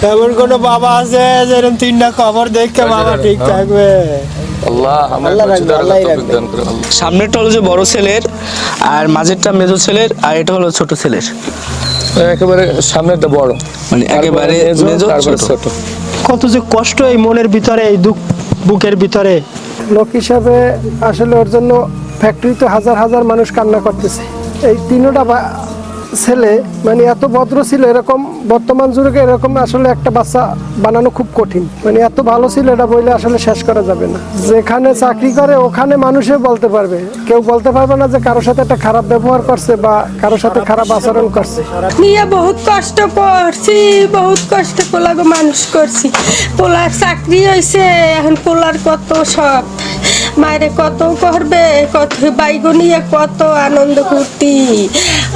এমন কোন বাবা আছে যেরকম তিনটা খবর দেখে বাবা ঠিক থাকবে। করে আল্লাহ সামনেরটা হলো যে বড় ছেলের আর মাঝেরটা মেজো ছেলের আর এটা হলো ছোট ছেলের। একেবারে সামনেটা বড়। মানে একেবারে মেজো, ছোট। কত যে কষ্ট এই মনের ভিতরে এই দুঃখ বুকের ভিতরে। লোক হিসাবে আসলে ওর জন্য ফ্যাক্টরিতে হাজার হাজার মানুষ কান্না করতেছে। এই তিনোটা ছেলে মানে এত ভদ্র ছিল, এরকম বর্তমান যুগে এরকম আসলে একটা বাচ্চা বানানো খুব কঠিন। মানে এত ভালো ছিল, এটা বলে আসলে শেষ করা যাবে না। যেখানে চাকরি করে, ওখানে মানুষে বলতে পারবে। কেউ বলতে পারবে না যে কারোর সাথে একটা খারাপ ব্যবহার করছে বা কারোর সাথে খারাপ আচরণ করছে। নিয়ে বহুত কষ্ট করছি, বহুত কষ্ট পোলাকে মানুষ করছি। পোলার চাকরি হয়েছে এখন পোলার কত শখ মায়েরে কত করবে, কত বাইগো নিয়ে কত আনন্দ ফুর্তি।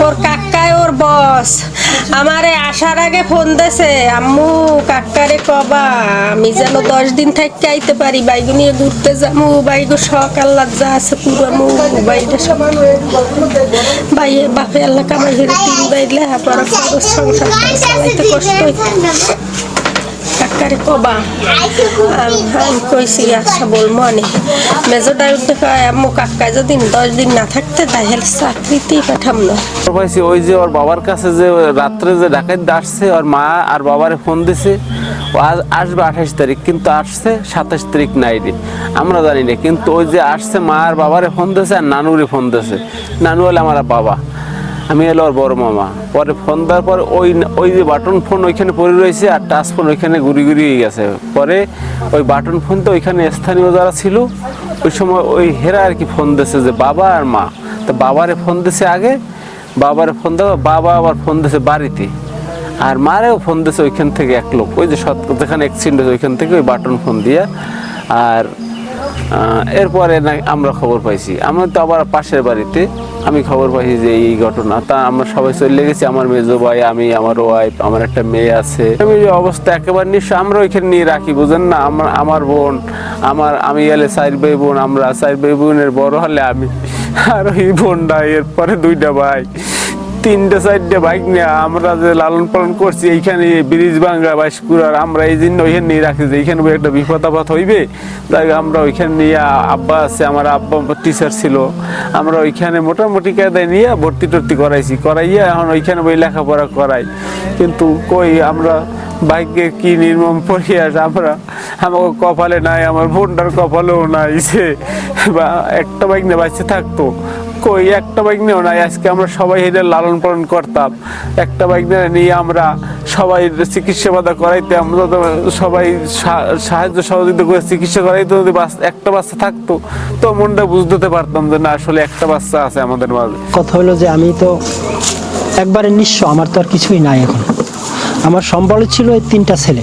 ওর কাকায় ওর বস। আমারে আসার আগে ফোন দেছে, আম্মু, কাকারে কবা, আমি যেন দশ দিন থাকতে আইতে পারি বাইগো নিয়ে ঘুরতে যামু, বাইগো শখ আল্লাহ যা আছে পুরানো বাইরে সব ভাই বাপে আল্লাহ কামাই করে তিন ভাই লেহা সংসার কষ্ট কাকারে কবা। কইছি আচ্ছা বল মনে মেজোটা উঠতে কয় আম্মু কাকা যদি দশ দিন না থাকতে তাহলে চাকরিতেই পাঠাম না পাইছি, ওই যে ওর বাবার কাছে যে রাত্রে যে ডাকাত আসছে, ওর মা আর বাবারে ফোন দিছে আজ আসবে আঠাশ তারিখ, কিন্তু আসছে সাতাশ তারিখ নাইডে আমরা জানি না, কিন্তু ওই যে আসছে মা আর বাবারে ফোন দিয়েছে আর নানুরে ফোন দিয়েছে নানু হলে আমার বাবা। আমি এলো ওর বড় মামা। পরে ফোন দেওয়ার পরে ওই ওই যে বাটন ফোন ওইখানে পড়ে রয়েছে আর টাচ ফোন ওইখানে ঘুরি ঘুরি হয়ে গেছে। পরে ওই বাটন ফোন তো ওইখানে স্থানীয় যারা ছিল, ওই সময় ওই হেরা আর কি ফোন দিয়েছে যে বাবা আর মা। তো বাবারে ফোন দিয়েছে আগে, বাবারে ফোন দেওয়া বাবা আবার ফোন দিয়েছে বাড়িতে। আর মারেও ফোন দিয়েছে ওইখান থেকে এক লোক। ওই যে সৎ যেখানে অ্যাক্সিডেন্ট হয়েছে ওইখান থেকে ওই বাটন ফোন দিয়ে। আর এরপরে আমরা খবর পাইছি। আমরা তো আবার পাশের বাড়িতে। আমি খবর পাইছি যে এই ঘটনা। তা আমরা সবাই চলে গেছি। আমার মেজো ভাই, আমি, আমার ওয়াইফ আমার একটা মেয়ে আছে। আমি অবস্থা একেবারে নিশ্চয় আমরা ওইখানে নিয়ে রাখি, বুঝেন না? আমার আমার বোন, আমার আমি এলে চার ভাই বোন, আমরা চার ভাই বোনের বড় হলে আমি আর ওই বোনটা এরপরে দুইটা ভাই। তিনটে চারটে বাইক নিয়ে আমরা যে লালন পালন করছি, এইখানে ব্রিজ ভাঙ্গা বাইশকুড়ার আমরা এই জন্য ওইখানে নিয়ে রাখছি যে এইখানে একটা বিপদ আপদ হইবে। তাই আমরা ওইখানে নিয়ে আব্বা আছে, আমার আব্বা টিচার ছিল, আমরা ওইখানে মোটামুটি কায়দায় নিয়ে ভর্তি টর্তি করাইছি। করাইয়া এখন ওইখানে বই লেখাপড়া করাই। কিন্তু কই আমরা বাইকে কি নির্মম পরিয়াস আমরা, আমাকে কপালে নাই, আমার বোনটার কপালেও নাই সে বা একটা বাইক নিয়ে বাঁচতে থাকতো। কই, একটা বাইক নিয়েও নাই, আজকে আমরা সবাই এদের লালন পালন করতাম। একটা বাইক নিয়ে আমরা সবাই চিকিৎসা বাধা করাইতে আমরা তো সবাই সাহায্য সহযোগিতা করে চিকিৎসা করাইতে, যদি একটা বাচ্চা থাকতো, তো মনটা বুঝতে পারতাম যে না, আসলে একটা বাচ্চা আছে আমাদের মাঝে। কথা হলো যে আমি তো একবারে নিঃস্ব, আমার তো আর কিছুই নাই এখন। আমার সম্বল ছিল এই তিনটা ছেলে।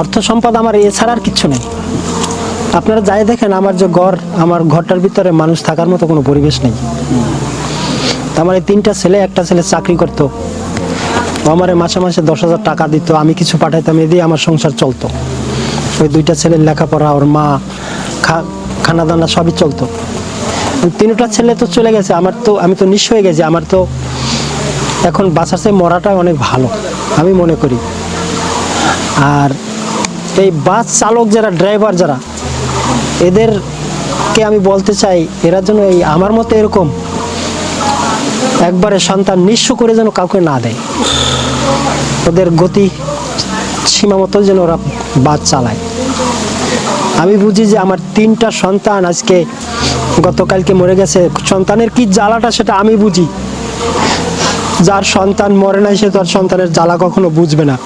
অর্থ সম্পদ আমার এছাড়া আর কিচ্ছু নেই। আপনারা যাই দেখেন, আমার যে ঘর, আমার ঘরটার ভিতরে মানুষ থাকার মতো কোনো পরিবেশ নেই। আমার এই তিনটা ছেলে, একটা ছেলে চাকরি করতো। আমার মাসে মাসে দশ হাজার টাকা দিত, আমি কিছু পাঠাইতাম, এ দিয়ে আমার সংসার চলতো। ওই দুইটা ছেলের লেখাপড়া, ওর মা খানা দানা সবই চলতো। তিনটা ছেলে তো চলে গেছে, আমার তো, আমি তো নিঃস্ব হয়ে গেছি, আমার তো এখন বাঁচার চেয়ে মরাটা অনেক ভালো, আমি মনে করি। আর এই বাস চালক যারা, ড্রাইভার যারা এদেরকে আমি বলতে চাই, এরা যেন এই আমার মতো এরকম একবারে সন্তান নিঃস্ব করে যেন কাউকে না দেয়। ওদের গতি সীমা মতো যেন ওরা বাদ চালায়। আমি বুঝি যে আমার তিনটা সন্তান আজকে গতকালকে মরে গেছে। সন্তানের কি জ্বালাটা সেটা আমি বুঝি। যার সন্তান মরে নাই, সে তার সন্তানের জ্বালা কখনো বুঝবে না।